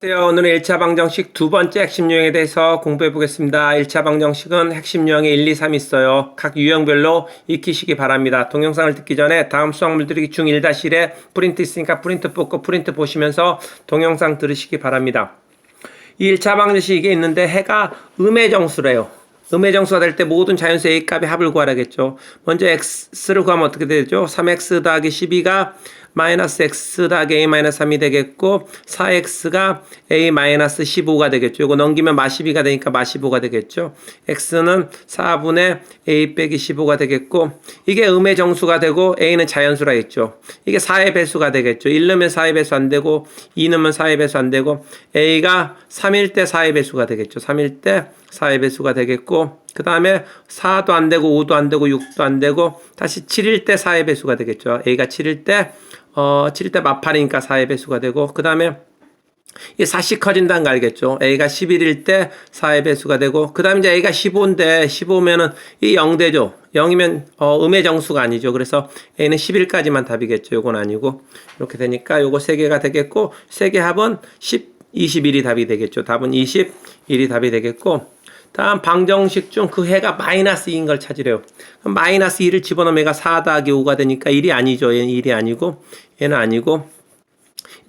안녕하세요. 오늘은 1차 방정식 두 번째 핵심 유형에 대해서 공부해 보겠습니다. 1차 방정식은 핵심 유형에 1, 2, 3 있어요. 각 유형별로 익히시기 바랍니다. 동영상을 듣기 전에 다음 수학 물들이 중 1-1에 프린트 있으니까 프린트 뽑고 프린트 보시면서 동영상 들으시기 바랍니다. 이 1차 방정식이 있는데 해가 음의 정수래요. 음의 정수가 될 때 모든 자연수 A 값의 합을 구하라겠죠. 먼저 x를 구하면 어떻게 되죠? 3x 더하기 12가 마이너스 x 더하기 a 마이너스 3이 되겠고 4x가 a 마이너스 15가 되겠죠. 이거 넘기면 마 12가 되니까 마 15가 되겠죠. x는 4분의 a 빼기 15가 되겠고 이게 음의 정수가 되고 a는 자연수라 했죠. 이게 4의 배수가 되겠죠. 1 넣으면 4의 배수 안 되고 2 넣으면 4의 배수 안 되고 a가 3일 때 4의 배수가 되겠죠. 3일 때 4의 배수가 되겠고 그 다음에 4도 안 되고 5도 안 되고 6도 안 되고 다시 7일 때 4의 배수가 되겠죠. a가 7일 때 어, 7일 때 마팔이니까 4의 배수가 되고 그 다음에 이 4씩 커진다는 거 알겠죠? a가 11일 때 4의 배수가 되고 그 다음에 이제 a가 15인데 15면은 이 0되죠? 0이면 어, 음의 정수가 아니죠. 그래서 a는 11까지만 답이겠죠. 요건 아니고 이렇게 되니까 요거 3개가 되겠고 3개 합은 10, 21이 답이 되겠죠. 답은 21이 답이 되겠고 다음 방정식 중 그 해가 마이너스 2인 걸 찾으래요. 마이너스 2를 집어넣으면 얘가 4 더하기 5가 되니까 1이 아니죠. 얘는 1이 아니고 얘는 아니고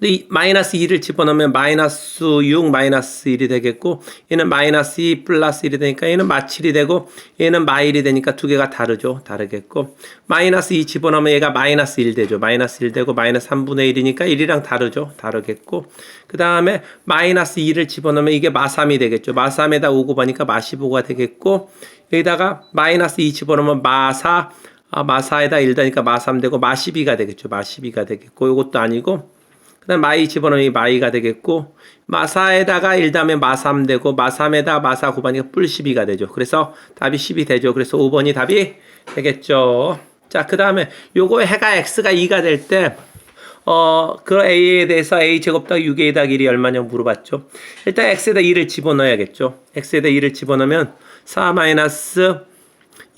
이 마이너스 2를 집어넣으면 마이너스 6 마이너스 1이 되겠고 얘는 마이너스 2 플러스 1이 되니까 얘는 마 7이 되고 얘는 마 1이 되니까 두 개가 다르죠. 다르겠고 마이너스 2 집어넣으면 얘가 마이너스 1 되죠. 마이너스 1 되고 마이너스 3분의 1이니까 1이랑 다르죠. 다르겠고 그 다음에 마이너스 2를 집어넣으면 이게 마 3이 되겠죠. 마 3에다 5 곱하니까 마 15가 되겠고 여기다가 마이너스 2 집어넣으면 마 4, 아, 마 4에다 1 되니까 마3 되고 마 12가 되겠죠. 마 12가 되겠고 이것도 아니고 마이 집어넣으면 마이가 되겠고 마사에다가 1 다음에 마3 되고 마3에다 마사 곱하니까 뿔 12가 되죠. 그래서 답이 10이 되죠. 그래서 5번이 답이 되겠죠. 자, 그 다음에 요거 해가 x가 2가 될 때, 어, 그 a에 대해서 a 제곱 더하기 6a 더하기 1이 얼마냐고 물어봤죠. 일단 x에다 2를 집어넣어야겠죠. x에다 2를 집어넣으면 4 마이너스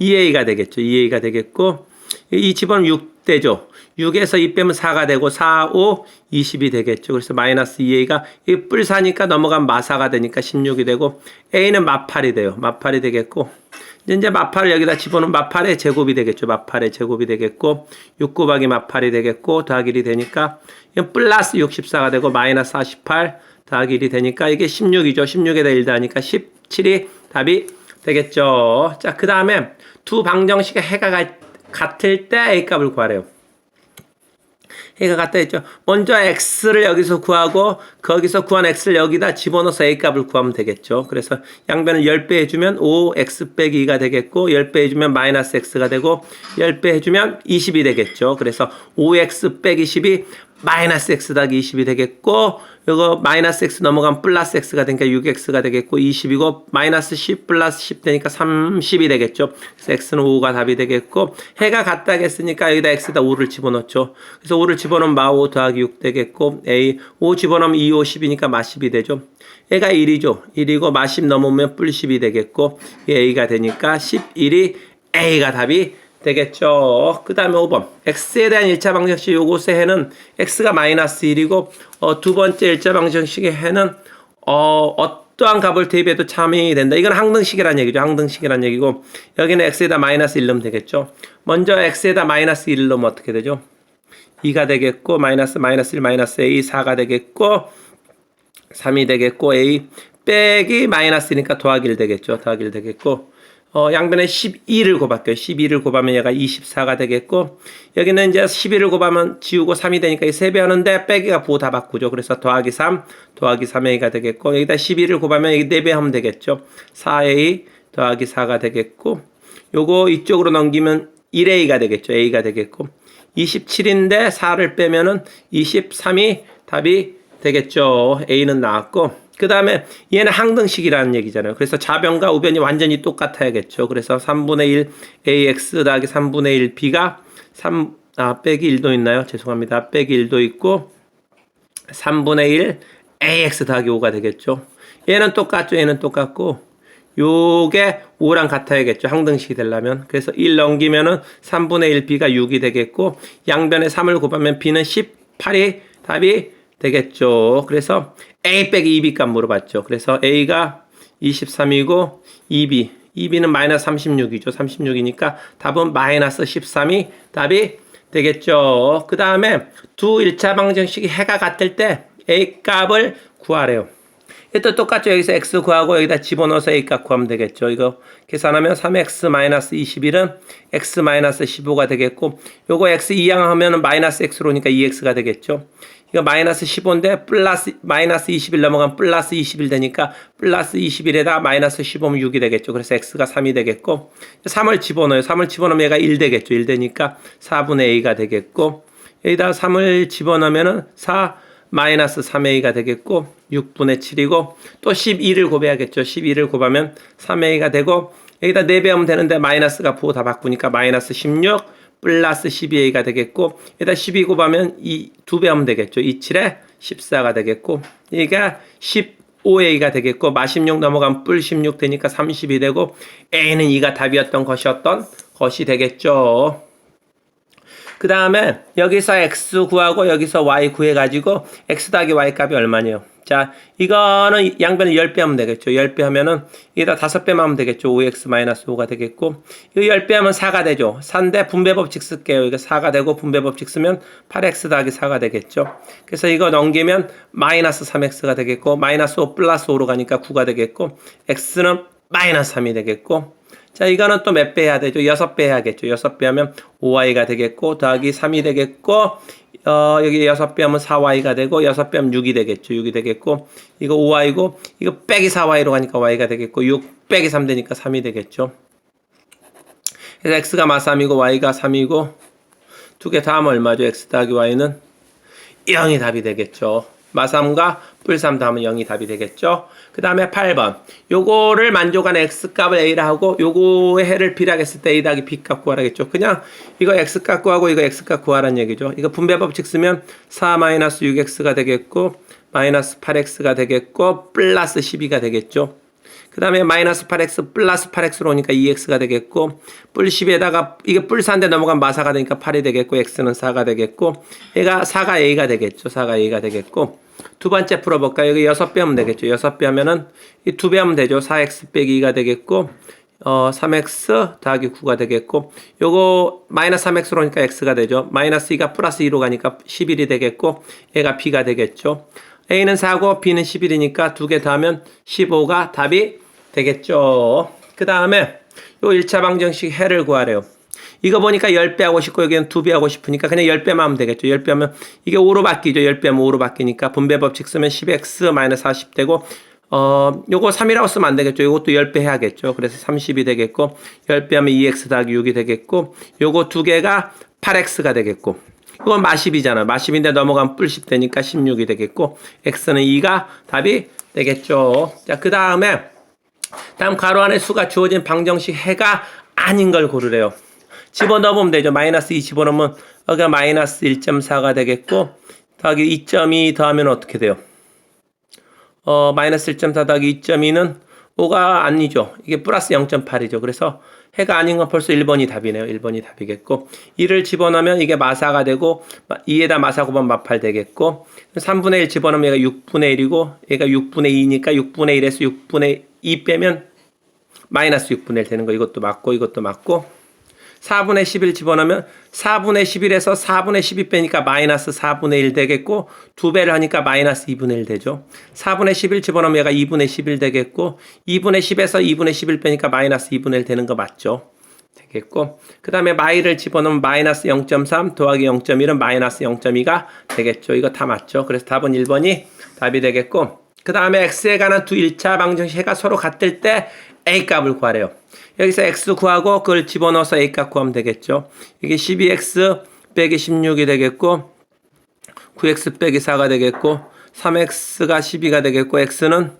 2a가 되겠죠. 2a가 되겠고, 이 집어넣으면 6 되죠. 6에서 2 빼면 4가 되고 4, 5, 20이 되겠죠. 그래서 마이너스 2a가 이 뿔사니까 넘어간 마사가 되니까 16이 되고 a는 마팔이 돼요. 마팔이 되겠고 이제 마팔을 여기다 집어넣으면 마팔의 제곱이 되겠죠. 마팔의 제곱이 되겠고 6 곱하기 마팔이 되겠고 더하기 1이 되니까 플러스 64가 되고 마이너스 48 더하기 1이 되니까 이게 16이죠. 16에다 1 더하니까 17이 답이 되겠죠. 자, 그 다음에 두 방정식의 해가 같 을 때 a 값을 구하래요. 해가 같다 했죠. 먼저 x를 여기서 구하고 거기서 구한 x를 여기다 집어넣어서 a 값을 구하면 되겠죠. 그래서 양변을 10배 해주면 5x 빼기 2가 되겠고 10배 해주면 마이너스 x가 되고 10배 해주면 20이 되겠죠. 그래서 5x 빼기 10이 마이너스 x 더하기 20이 되겠고 이거 마이너스 x 넘어가면 플러스 x가 되니까 6x가 되겠고 20이고 마이너스 10 플러스 10 되니까 30이 되겠죠. 그래서 x는 5가 답이 되겠고 해가 같다 했으니까 여기다 x에다 5를 집어넣죠. 그래서 5를 집어넣으면 마5 더하기 6 되겠고 a 5 집어넣으면 2, 5, 10이니까 마 10이 되죠. 애가 1이죠. 1이고 마 10 넘으면 뿔 10이 되겠고 a가 되니까 11이 a가 답이 되겠죠. 그 다음에 5번. x에 대한 1차 방정식 요것의 해는 x가 마이너스 1이고 어, 두 번째 1차 방정식의 해는 어, 어떠한 값을 대입해도 참이 된다. 이건 항등식이란 얘기죠. 항등식이란 얘기고 여기는 x에다 마이너스 1 넣으면 되겠죠. 먼저 x에다 마이너스 1 넣으면 어떻게 되죠? 2가 되겠고 마이너스 마이너스 1 마이너스 a 4가 되겠고 3이 되겠고 a 빼기 마이너스니까 더하기 1 되겠죠. 더하기 1 되겠고 어, 양변에 12를 곱할게요. 12를 곱하면 얘가 24가 되겠고, 여기는 이제 12를 곱하면 지우고 3이 되니까 이 3배 하는데 빼기가 부호 다 바꾸죠. 그래서 더하기 3, 더하기 3a가 되겠고, 여기다 12를 곱하면 여기 4배 하면 되겠죠. 4a 더하기 4가 되겠고, 요거 이쪽으로 넘기면 1a가 되겠죠. a가 되겠고, 27인데 4를 빼면은 23이 답이 되겠죠. a는 나왔고, 그 다음에 얘는 항등식이라는 얘기잖아요. 그래서 좌변과 우변이 완전히 똑같아야겠죠. 그래서 3분의 1 ax 더하기 3분의 1 b가 3, 아, 빼기 1도 있나요? 죄송합니다. 빼기 1도 있고 3분의 1 ax 더하기 5가 되겠죠. 얘는 똑같죠. 얘는 똑같고 요게 5랑 같아야겠죠. 항등식이 되려면. 그래서 1 넘기면은 3분의 1 b가 6이 되겠고 양변에 3을 곱하면 b는 18이 답이 되겠죠. 그래서 A 빼기 2B 값 물어봤죠. 그래서 A가 23이고 2B, 2B는 마이너스 36이죠. 36이니까 답은 마이너스 13이 답이 되겠죠. 그 다음에 두 1차 방정식이 해가 같을 때 A 값을 구하래요. 또 똑같죠. 여기서 x 구하고 여기다 집어넣어서 a 값 구하면 되겠죠. 이거 계산하면 3x 마이너스 21은 x 마이너스 15가 되겠고 요거 x 이항하면 마이너스 x로니까 2x가 되겠죠. 이거 마이너스 15인데 플러스 마이너스 21 넘어가면 플러스 21 되니까 플러스 21에다 마이너스 15면 6이 되겠죠. 그래서 x가 3이 되겠고 3을 집어넣어요. 3을 집어넣으면 얘가 1 되겠죠. 1 되니까 4분의 a가 되겠고 여기다 3을 집어넣으면은 4 마이너스 3a가 되겠고 6분의 7이고 또 12를 곱해야겠죠. 12를 곱하면 3a가 되고 여기다 4배 하면 되는데 마이너스가 부호 다 바꾸니까 마이너스 16 플러스 12a가 되겠고 여기다 12 곱하면 이 2배하면 되겠죠. 27에 14가 되겠고 얘가 15a가 되겠고 마16 넘어가면 뿔16 되니까 30이 되고 a는 2가 답이었던 것이었던 것이 되겠죠. 그 다음에 여기서 x 구하고 여기서 y 구해가지고 x 더하기 y 값이 얼마냐 자, 이거는 양변을 10배 하면 되겠죠. 10배 하면은 이게다 5배만 하면 되겠죠. 5x-5가 되겠고 이거 10배 하면 4가 되죠. 4인데 분배 법칙 쓸게요. 이거 4가 되고 분배 법칙 쓰면 8x 더하기 4가 되겠죠. 그래서 이거 넘기면 마이너스 3x가 되겠고 마이너스 5 플러스 5로 가니까 9가 되겠고 x는 마이너스 3이 되겠고 자, 이거는 또 몇 배 해야 되죠? 6배 해야겠죠. 6배 하면 5y가 되겠고, 더하기 3이 되겠고, 어, 여기 6배 하면 4y가 되고, 6배 하면 6이 되겠죠. 6이 되겠고, 이거 5y고, 이거 빼기 4y로 가니까 y가 되겠고, 6 빼기 3 되니까 3이 되겠죠. 그래서 x가 마 3이고, y가 3이고, 두 개 다 하면 얼마죠? x 더하기 y는 0이 답이 되겠죠. 마3과 뿔3 다음은 0이 답이 되겠죠. 그 다음에 8번. 요거를 만족하는 x값을 a라 하고 요거의 해를 b라 했을 때 a 더하기 b값 구하라겠죠. 그냥 이거 x값 구하고 이거 x값 구하라는 얘기죠. 이거 분배법칙 쓰면 4-6x가 되겠고 마이너스 8x가 되겠고 플러스 12가 되겠죠. 그 다음에 마이너스 8x 플러스 8x로 오니까 2x가 되겠고 뿔 10에다가 이게 뿔 4인데 넘어간 마사가 되니까 8이 되겠고 x는 4가 되겠고 얘가 4가 a가 되겠죠. 4가 a가 되겠고 두 번째 풀어볼까요? 여기 6배 하면 되겠죠. 6배 하면은 이 2배 하면 되죠. 4x 빼기 2가 되겠고 어 3x 더하기 9가 되겠고 요거 마이너스 3x로 오니까 x가 되죠. 마이너스 2가 플러스 2로 가니까 11이 되겠고 얘가 b가 되겠죠. a는 4고 b는 11이니까 두 개 더하면 15가 답이 되겠죠. 그 다음에 요 1차 방정식 해를 구하래요. 이거 보니까 10배 하고 싶고 여기는 2배 하고 싶으니까 그냥 10배만 하면 되겠죠. 10배 하면 이게 5로 바뀌죠. 10배 하면 5로 바뀌니까 분배 법칙 쓰면 10x 40 되고 어, 요거 3이라고 쓰면 안 되겠죠. 요것도 10배 해야겠죠. 그래서 30이 되겠고 10배 하면 2x 더하기 6이 되겠고 요거 두 개가 8x가 되겠고 이건 마십이잖아. 마십인데 넘어가면 뿔10 되니까 16이 되겠고 x는 2가 답이 되겠죠. 자, 그 다음에 다음 가로 안에 수가 주어진 방정식 해가 아닌 걸 고르래요. 집어넣으면 되죠. 마이너스 2 집어넣으면 여기가 마이너스 1.4가 되겠고 더하기 2.2 더하면 어떻게 돼요? 어, 마이너스 1.4 더하기 2.2는 5가 아니죠. 이게 플러스 0.8이죠. 그래서 해가 아닌 건 벌써 1번이 답이네요. 1번이 답이겠고 2를 집어넣으면 이게 마사가 되고 2에다 마사 곱하면 마팔 되겠고 3분의 1 집어넣으면 얘가 6분의 1이고 얘가 6분의 2니까 6분의 1에서 6분의 2 빼면 마이너스 6분의 1 되는 거 이것도 맞고 이것도 맞고 4분의 11 집어넣으면 4분의 11에서 4분의 12 빼니까 마이너스 4분의 1 되겠고 2배를 하니까 마이너스 2분의 1 되죠. 4분의 11 집어넣으면 얘가 2분의 11 되겠고 2분의 10에서 2분의 11 빼니까 마이너스 2분의 1 되는 거 맞죠. 되겠고 그 다음에 마이를 집어넣으면 마이너스 0.3 더하기 0.1은 마이너스 0.2가 되겠죠. 이거 다 맞죠. 그래서 답은 1번이 답이 되겠고 그 다음에 x에 관한 두 1차 방정식이 서로 같을 때 a 값을 구하래요. 여기서 x 구하고 그걸 집어넣어서 a 값 구하면 되겠죠. 이게 12x 빼기 16이 되겠고 9x 빼기 4가 되겠고 3x가 12가 되겠고 x는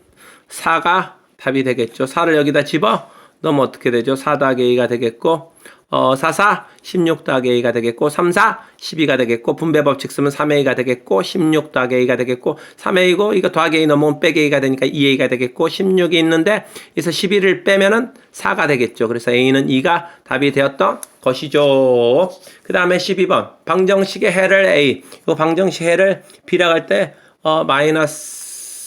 4가 답이 되겠죠. 4를 여기다 집어 넣으면 어떻게 되죠? 4 더하기 a가 되겠고 어, 4, 4, 16 더하기 a가 되겠고, 3, 4, 12가 되겠고, 분배법칙 쓰면 3a가 되겠고, 16 더하기 a가 되겠고, 3a고, 이거 더하기 a 넘으면 빼기 a가 되니까 2a가 되겠고, 16이 있는데, 여기서 11을 빼면은 4가 되겠죠. 그래서 a는 2가 답이 되었던 것이죠. 그 다음에 12번. 방정식의 해를 a. 이 방정식 해를 b라고 할 때, 어, 마이너스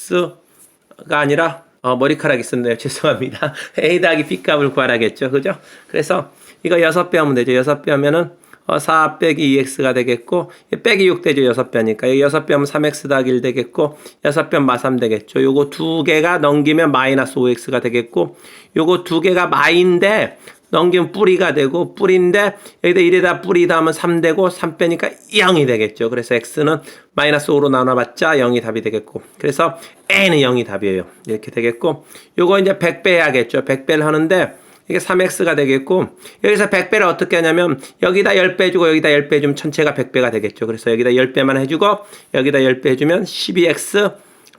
3x가 아니라 어, 머리카락이 있었네요. 죄송합니다. a 더하기 b 값을 구하라겠죠. 그죠? 그래서 이거 6배 하면 되죠. 6배 하면은 어, 4 빼기 2x가 되겠고 빼기 6 되죠. 6배니까 여기 6배 하면 3x 더하기 1 되겠고 6배 마3 되겠죠. 요거 두 개가 넘기면 마이너스 5x가 되겠고 요거 두 개가 마인데 넘기면 뿌리가 되고 뿌리인데 여기다 1에다 뿌리다 하면 3 되고 3 빼니까 0이 되겠죠. 그래서 x는 마이너스 5로 나눠봤자 0이 답이 되겠고 그래서 a는 0이 답이에요. 이렇게 되겠고 요거 이제 100배 해야겠죠. 100배를 하는데 이게 3x가 되겠고 여기서 100배를 어떻게 하냐면 여기다 10배 주고 여기다 10배 주면 전체가 100배가 되겠죠. 그래서 여기다 10배만 해주고 여기다 10배 해주면 12x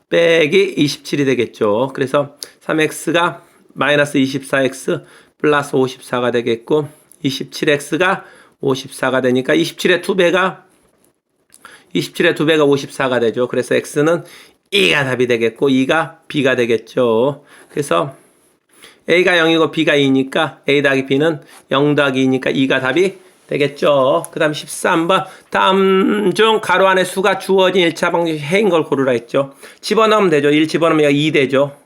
빼기 27이 되겠죠. 그래서 3x가 마이너스 24x 플러스 54가 되겠고 27x가 54가 되니까 27의 2배가 27의 2배가 54가 되죠. 그래서 x는 2가 답이 되겠고 2가 b가 되겠죠. 그래서 a가 0이고 b가 2니까 a 더하기 b는 0 더하기 2니까 2가 답이 되겠죠. 그 다음 13번. 다음 중 가로 안에 수가 주어진 1차 방정식 해인 걸 고르라 했죠. 집어넣으면 되죠. 1 집어넣으면 여기 2 되죠.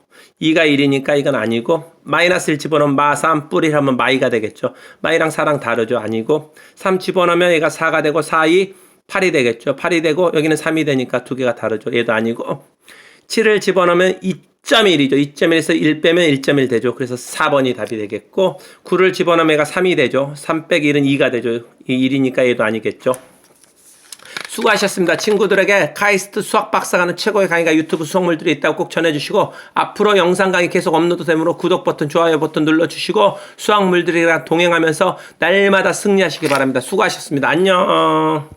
2가 1이니까 이건 아니고 마이너스 1 집어넣으면 마 3 뿌리 하면 마이가 되겠죠. 마이랑 4랑 다르죠. 아니고 3 집어넣으면 얘가 4가 되고 4, 2, 8이 되겠죠. 8이 되고 여기는 3이 되니까 두 개가 다르죠. 얘도 아니고 7을 집어넣으면 2.1이죠. 2.1에서 1 빼면 1.1 되죠. 그래서 4번이 답이 되겠고 9를 집어넣으면 얘가 3이 되죠. 3 빼기 1은 2가 되죠. 이 1이니까 얘도 아니겠죠. 수고하셨습니다. 친구들에게 카이스트 수학 박사가 하는 최고의 강의가 유튜브 수학물들이 있다고 꼭 전해주시고 앞으로 영상 강의 계속 업로드 되므로 구독 버튼, 좋아요 버튼 눌러주시고 수학물들이랑 동행하면서 날마다 승리하시기 바랍니다. 수고하셨습니다. 안녕.